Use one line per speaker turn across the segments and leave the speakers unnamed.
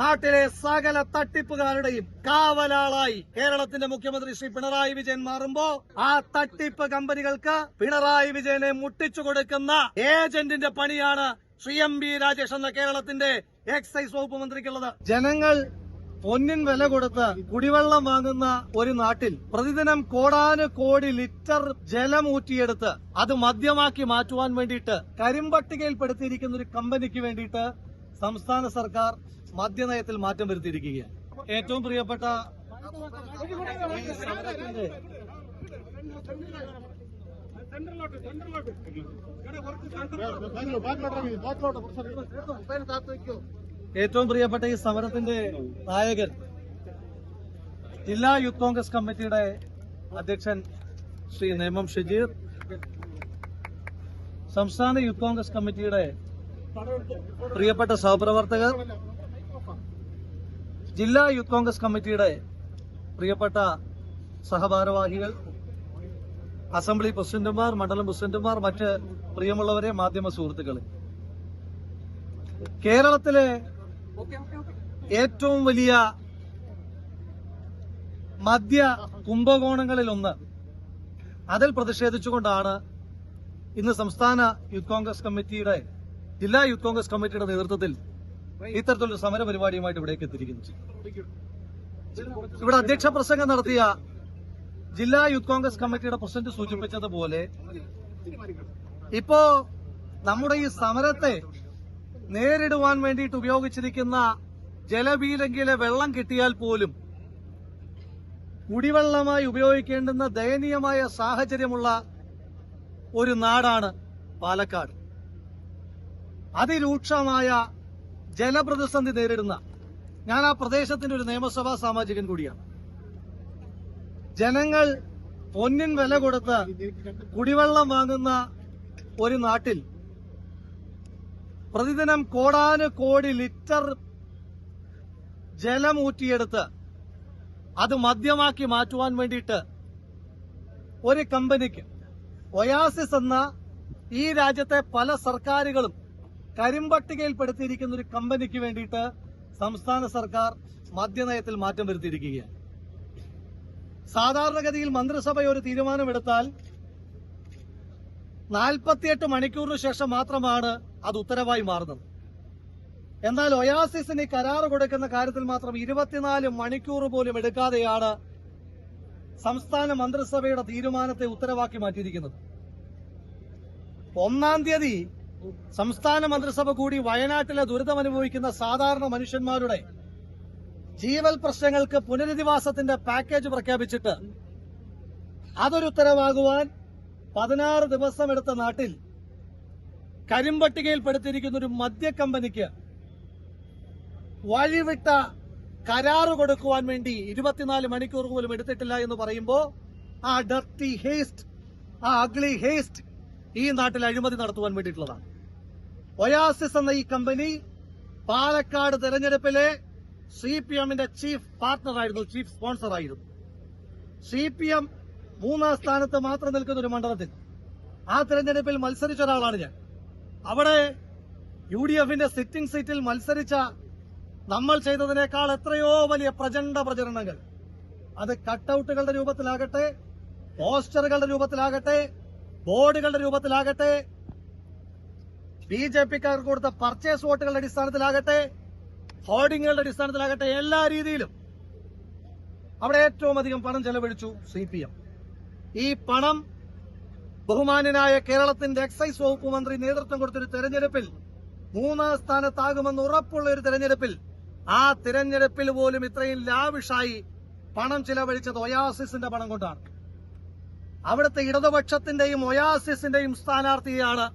നാട്ടിലെ സകല തട്ടിപ്പുകാരുടെയും കാവലാളായി കേരളത്തിന്റെ മുഖ്യമന്ത്രി ശ്രീ പിണറായി വിജയൻ മാറുമ്പോ ആ തട്ടിപ്പ് കമ്പനികൾക്ക് പിണറായി വിജയനെ മുട്ടിച്ചു കൊടുക്കുന്ന ഏജന്റിന്റെ പണിയാണ് ശ്രീ എം ബി രാജേഷ് എന്ന കേരളത്തിന്റെ എക്സൈസ് വകുപ്പ് മന്ത്രിക്കുള്ളത്. ജനങ്ങൾ പൊന്നിൻ വില കൊടുത്ത് കുടിവെള്ളം വാങ്ങുന്ന ഒരു നാട്ടിൽ പ്രതിദിനം കോടാനു കോടി ലിറ്റർ ജലം ഊറ്റിയെടുത്ത് അത് മദ്യമാക്കി മാറ്റുവാൻ വേണ്ടിയിട്ട് കരിമ്പട്ടികയിൽപ്പെടുത്തിയിരിക്കുന്ന ഒരു കമ്പനിക്ക് വേണ്ടിയിട്ട് സംസ്ഥാന സർക്കാർ മദ്യനയത്തിൽ മാറ്റം വരുത്തിയിരിക്കുകയാണ്. ഏറ്റവും പ്രിയപ്പെട്ട ഏറ്റവും പ്രിയപ്പെട്ട ഈ സമരത്തിന്റെ നായകൻ ജില്ലാ യൂത്ത് കോൺഗ്രസ് കമ്മിറ്റിയുടെ അധ്യക്ഷൻ ശ്രീ നേമം ഷജീർ സംസ്ഥാന യൂത്ത് കോൺഗ്രസ് കമ്മിറ്റിയുടെ പ്രിയപ്പെട്ട സഹപ്രവർത്തകർ ജില്ലാ യൂത്ത് കോൺഗ്രസ് കമ്മിറ്റിയുടെ പ്രിയപ്പെട്ട സഹഭാരവാഹികൾ അസംബ്ലി പ്രസിഡന്റുമാർ മണ്ഡലം പ്രസിഡന്റുമാർ മറ്റ് പ്രിയമുള്ളവരെ മാധ്യമ സുഹൃത്തുക്കളെ. കേരളത്തിലെ ഏറ്റവും വലിയ മദ്യ കുംഭകോണങ്ങളിൽ ഒന്ന് അതിൽ പ്രതിഷേധിച്ചുകൊണ്ടാണ് ഇന്ന് സംസ്ഥാന യൂത്ത് കോൺഗ്രസ് കമ്മിറ്റിയുടെ ജില്ലാ യൂത്ത് കോൺഗ്രസ് കമ്മിറ്റിയുടെ നേതൃത്വത്തിൽ ഇത്തരത്തിലൊരു സമര പരിപാടിയുമായിട്ട് ഇവിടേക്ക് എത്തിയിരിക്കുന്നു. ഇവിടെ അധ്യക്ഷ പ്രസംഗം നടത്തിയ ജില്ലാ യൂത്ത് കോൺഗ്രസ് കമ്മിറ്റിയുടെ പ്രസിഡന്റ് സൂചിപ്പിച്ചതുപോലെ ഇപ്പോ നമ്മുടെ ഈ സമരത്തെ നേരിടുവാൻ വേണ്ടിയിട്ട് ഉപയോഗിച്ചിരിക്കുന്ന ജലബീരങ്കിലെ വെള്ളം കിട്ടിയാൽ പോലും കുടിവെള്ളമായി ഉപയോഗിക്കേണ്ടുന്ന ദയനീയമായ സാഹചര്യമുള്ള ഒരു നാടാണ് പാലക്കാട്. അതിരൂക്ഷമായ ജലപ്രതിസന്ധി നേരിടുന്ന ഞാൻ ആ പ്രദേശത്തിന്റെ ഒരു നിയമസഭാ സാമാജികൻ കൂടിയാണ്. ജനങ്ങൾ പൊന്നിൻ വില കൊടുത്ത് കുടിവെള്ളം വാങ്ങുന്ന ഒരു നാട്ടിൽ പ്രതിദിനം കോടാനു കോടി ലിറ്റർ ജലം ഊറ്റിയെടുത്ത് അത് മദ്യമാക്കി മാറ്റുവാൻ വേണ്ടിയിട്ട് ഒരു കമ്പനിക്ക് ഒയാസിസ് എന്ന ഈ രാജ്യത്തെ പല സർക്കാരുകളും കരിമ്പട്ടികയിൽപ്പെടുത്തിയിരിക്കുന്ന ഒരു കമ്പനിക്ക് വേണ്ടിയിട്ട് സംസ്ഥാന സർക്കാർ മദ്യനയത്തിൽ മാറ്റം വരുത്തിയിരിക്കുകയാണ്. സാധാരണഗതിയിൽ മന്ത്രിസഭ ഒരു തീരുമാനമെടുത്താൽ നാൽപ്പത്തിയെട്ട് മണിക്കൂറിന് ശേഷം മാത്രമാണ് അത് ഉത്തരവായി മാറുന്നത്. എന്നാൽ ഒയാസിസിന് കരാർ കൊടുക്കുന്ന കാര്യത്തിൽ മാത്രം ഇരുപത്തിനാല് മണിക്കൂർ പോലും എടുക്കാതെയാണ് സംസ്ഥാന മന്ത്രിസഭയുടെ തീരുമാനത്തെ ഉത്തരവാക്കി മാറ്റിയിരിക്കുന്നത്. ഒന്നാം തീയതി സംസ്ഥാന മന്ത്രിസഭ കൂടി വയനാട്ടിലെ ദുരിതമനുഭവിക്കുന്ന സാധാരണ മനുഷ്യന്മാരുടെ ജീവൽ പ്രശ്നങ്ങൾക്ക് പുനരധിവാസത്തിന്റെ പാക്കേജ് പ്രഖ്യാപിച്ചിട്ട് അതൊരു ഉത്തരവാകുവാൻ ദിവസം എടുത്ത നാട്ടിൽ കരിമ്പട്ടികയിൽപ്പെടുത്തിയിരിക്കുന്ന ഒരു മദ്യ കമ്പനിക്ക് വഴിവിട്ട കരാറ് കൊടുക്കുവാൻ വേണ്ടി ഇരുപത്തിനാല് മണിക്കൂർ പോലും എടുത്തിട്ടില്ല എന്ന് പറയുമ്പോൾ ആ ഡർട്ടി ഹേസ്റ്റ് ആ അഗ്ലി ഹേസ്റ്റ് ഈ നാട്ടിൽ അഴിമതി നടത്തുവാൻ വേണ്ടിയിട്ടുള്ളതാണ്. ഒയാസിസ് എന്ന ഈ കമ്പനി പാലക്കാട് തെരഞ്ഞെടുപ്പിലെ സി പി എമ്മിന്റെ ചീഫ് പാർട്ണർ ആയിരുന്നു ചീഫ് സ്പോൺസർ ആയിരുന്നു സി പി എം മൂന്നാം സ്ഥാനത്ത് മാത്രം നിൽക്കുന്ന ഒരു മണ്ഡലത്തിൽ. ആ തെരഞ്ഞെടുപ്പിൽ മത്സരിച്ച ഒരാളാണ് ഞാൻ. അവിടെ യു ഡി എഫിന്റെ സിറ്റിംഗ് സീറ്റിൽ മത്സരിച്ച നമ്മൾ ചെയ്തതിനേക്കാൾ എത്രയോ വലിയ പ്രചണ്ഡ പ്രചരണങ്ങൾ. അത് കട്ടൌട്ടുകളുടെ രൂപത്തിലാകട്ടെ പോസ്റ്ററുകളുടെ രൂപത്തിലാകട്ടെ ബോർഡുകളുടെ രൂപത്തിലാകട്ടെ ബി ജെ പിക്കാർക്ക് കൊടുത്ത പർച്ചേസ് വോട്ടുകളുടെ അടിസ്ഥാനത്തിലാകട്ടെ ഹോർഡിങ്ങുകളുടെ അടിസ്ഥാനത്തിലാകട്ടെ എല്ലാ രീതിയിലും അവിടെ ഏറ്റവും അധികം പണം ചെലവഴിച്ചു സി പി എം. ഈ പണം ബഹുമാന്യനായ കേരളത്തിന്റെ എക്സൈസ് വകുപ്പ് മന്ത്രി നേതൃത്വം കൊടുത്തൊരു തെരഞ്ഞെടുപ്പിൽ മൂന്നാം സ്ഥാനത്താകുമെന്ന് ഉറപ്പുള്ള ഒരു തെരഞ്ഞെടുപ്പിൽ ആ തിരഞ്ഞെടുപ്പിൽ പോലും ഇത്രയും ലാവിഷായി പണം ചിലവഴിച്ചത് ഒയാസിസിന്റെ പണം കൊണ്ടാണ്. അവിടുത്തെ ഇടതുപക്ഷത്തിന്റെയും ഒയാസിസിന്റെയും സ്ഥാനാർത്ഥിയാണ്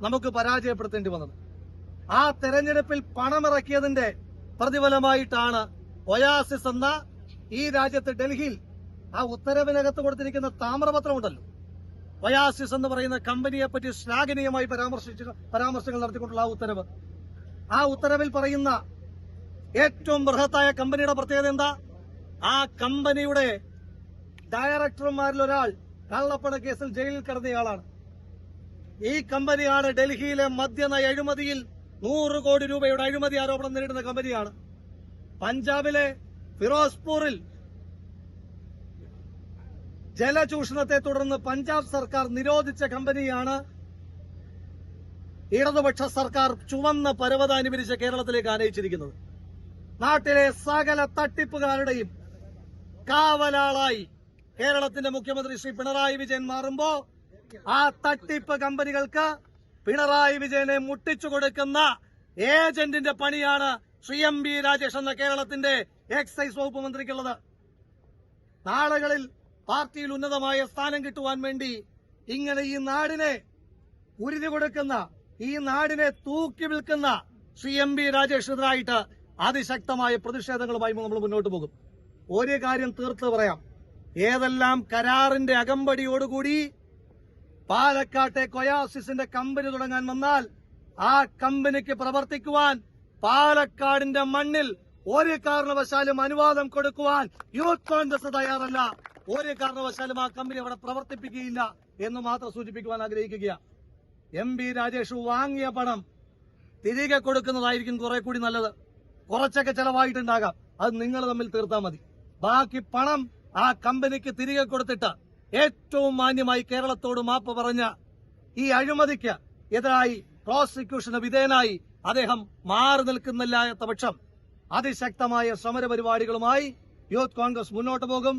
നമുക്ക് പരാജയപ്പെടുത്തേണ്ടി വന്നത്. ആ തെരഞ്ഞെടുപ്പിൽ പണമിറക്കിയതിന്റെ പ്രതിഫലമായിട്ടാണ് ഒയാസിസ് എന്ന ഈ രാജ്യത്ത് ഡൽഹിയിൽ ആ ഉത്തരവിനകത്ത് കൊടുത്തിരിക്കുന്ന താമ്രപത്രമുണ്ടല്ലോ. ഒയാസിസ് എന്ന് പറയുന്ന കമ്പനിയെ പറ്റി ശ്ലാഘനീയമായി പരാമർശിച്ച പരാമർശങ്ങൾ നടത്തിക്കൊണ്ടുള്ള ആ ഉത്തരവ്. ആ ഉത്തരവിൽ പറയുന്ന ഏറ്റവും ബൃഹത്തായ കമ്പനിയുടെ പ്രത്യേകത എന്താ? ആ കമ്പനിയുടെ ഡയറക്ടർമാരിൽ ഒരാൾ കള്ളപ്പണ കേസിൽ ജയിലിൽ കിടന്നയാളാണ്. ഈ കമ്പനിയാണ് ഡൽഹിയിലെ മദ്യന അഴിമതിയിൽ നൂറ് കോടി രൂപയുടെ അഴിമതി ആരോപണം നേരിടുന്ന കമ്പനിയാണ്. പഞ്ചാബിലെ ഫിറോസ്പൂറിൽ ജലചൂഷണത്തെ തുടർന്ന് പഞ്ചാബ് സർക്കാർ നിരോധിച്ച കമ്പനിയാണ് ഇടതുപക്ഷ സർക്കാർ ചുവന്ന പരവത അനുവദിച്ച് കേരളത്തിലേക്ക് ആനയിച്ചിരിക്കുന്നത്. നാട്ടിലെ സകല തട്ടിപ്പുകാരുടെയും കാവലാളായി കേരളത്തിന്റെ മുഖ്യമന്ത്രി ശ്രീ പിണറായി വിജയൻ മാറുമ്പോ ആ തട്ടിപ്പ് കമ്പനികൾക്ക് പിണറായി വിജയനെ മുട്ടിച്ചു കൊടുക്കുന്ന ഏജന്റിന്റെ പണിയാണ് ശ്രീ എം ബി രാജേഷ് എന്ന കേരളത്തിന്റെ എക്സൈസ് വകുപ്പ് മന്ത്രിക്കുള്ളത്. നാളുകളിൽ പാർട്ടിയിൽ ഉന്നതമായ സ്ഥാനം കിട്ടുവാൻ വേണ്ടി ഇങ്ങനെ ഈ നാടിനെ ഉരുതി കൊടുക്കുന്ന ഈ നാടിനെ തൂക്കി വിൽക്കുന്ന ശ്രീ എം ബി രാജേഷിനെതിരായിട്ട് അതിശക്തമായ പ്രതിഷേധങ്ങളുമായി നമ്മൾ മുന്നോട്ട് പോകും. ഒരു കാര്യം തീർത്ത് പറയാം. ഏതെല്ലാം കരാറിന്റെ അകമ്പടിയോടുകൂടി പാലക്കാട്ടെ കൊയാസിസിന്റെ കമ്പനി തുടങ്ങാൻ വന്നാൽ ആ കമ്പനിക്ക് പ്രവർത്തിക്കുവാൻ പാലക്കാടിന്റെ മണ്ണിൽ ഒരു കാരണവശാലും അനുവാദം കൊടുക്കുവാൻ യൂത്ത് കോൺഗ്രസ് തയ്യാറല്ല. ഒരു കാരണവശാലും ആ കമ്പനി അവിടെ പ്രവർത്തിപ്പിക്കുകയില്ല എന്ന് മാത്രം സൂചിപ്പിക്കുവാൻ ആഗ്രഹിക്കുകയാണ് എം പി രാജേഷ് വാങ്ങിയ പണം തിരികെ കൊടുക്കുന്നതായിരിക്കും കുറെ കൂടി നല്ലത്. കുറച്ചൊക്കെ ചെലവായിട്ടുണ്ടാകാം. അത് നിങ്ങൾ തമ്മിൽ തീർത്താൽ മതി. ബാക്കി പണം ആ കമ്പനിക്ക് തിരികെ കൊടുത്തിട്ട് ഏറ്റവും മാന്യമായി കേരളത്തോട് മാപ്പ് പറഞ്ഞ ഈ അഴിമതിക്ക് എതിരായി പ്രോസിക്യൂഷന് വിധേയനായി അദ്ദേഹം മാറി നിൽക്കുന്നില്ല എന്ന പക്ഷം അതിശക്തമായ സമര പരിപാടികളുമായി യൂത്ത് കോൺഗ്രസ് മുന്നോട്ട് പോകും.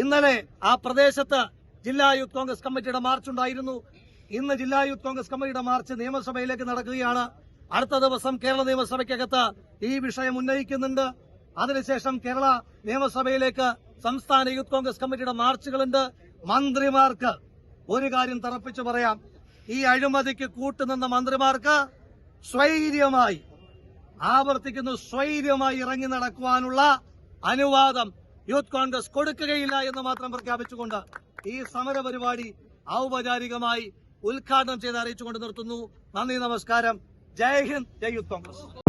ഇന്നലെ ആ പ്രദേശത്ത് ജില്ലാ യൂത്ത് കോൺഗ്രസ് കമ്മിറ്റിയുടെ മാർച്ച് ഉണ്ടായിരുന്നു. ഇന്ന് ജില്ലാ യൂത്ത് കോൺഗ്രസ് കമ്മിറ്റിയുടെ മാർച്ച് നിയമസഭയിലേക്ക് നടക്കുകയാണ്. അടുത്ത ദിവസം കേരള നിയമസഭയ്ക്കകത്ത് ഈ വിഷയം ഉന്നയിക്കുന്നുണ്ട്. അതിനുശേഷം കേരള നിയമസഭയിലേക്ക് സംസ്ഥാന യൂത്ത് കോൺഗ്രസ് കമ്മിറ്റിയുടെ മാർച്ചുകളുണ്ട് മന്ത്രിമാർക്ക് ഒരു കാര്യം തറപ്പിച്ചു പറയാം. ഈ അഴിമതിക്ക് കൂട്ടുനിന്ന മന്ത്രിമാർക്ക് സ്വൈര്യമായി ആവർത്തിക്കുന്ന സ്വൈര്യമായി ഇറങ്ങി നടക്കുവാനുള്ള അനുവാദം യൂത്ത് കോൺഗ്രസ് കൊടുക്കുകയില്ല എന്ന് മാത്രം പ്രഖ്യാപിച്ചുകൊണ്ട് ഈ സമര പരിപാടി ഔപചാരികമായി ഉദ്ഘാടനം ചെയ്ത് അറിയിച്ചുകൊണ്ട് നിർത്തുന്നു. നന്ദി നമസ്കാരം. ജയ് ഹിന്ദ് ജയ് യൂത്ത് കോൺഗ്രസ്.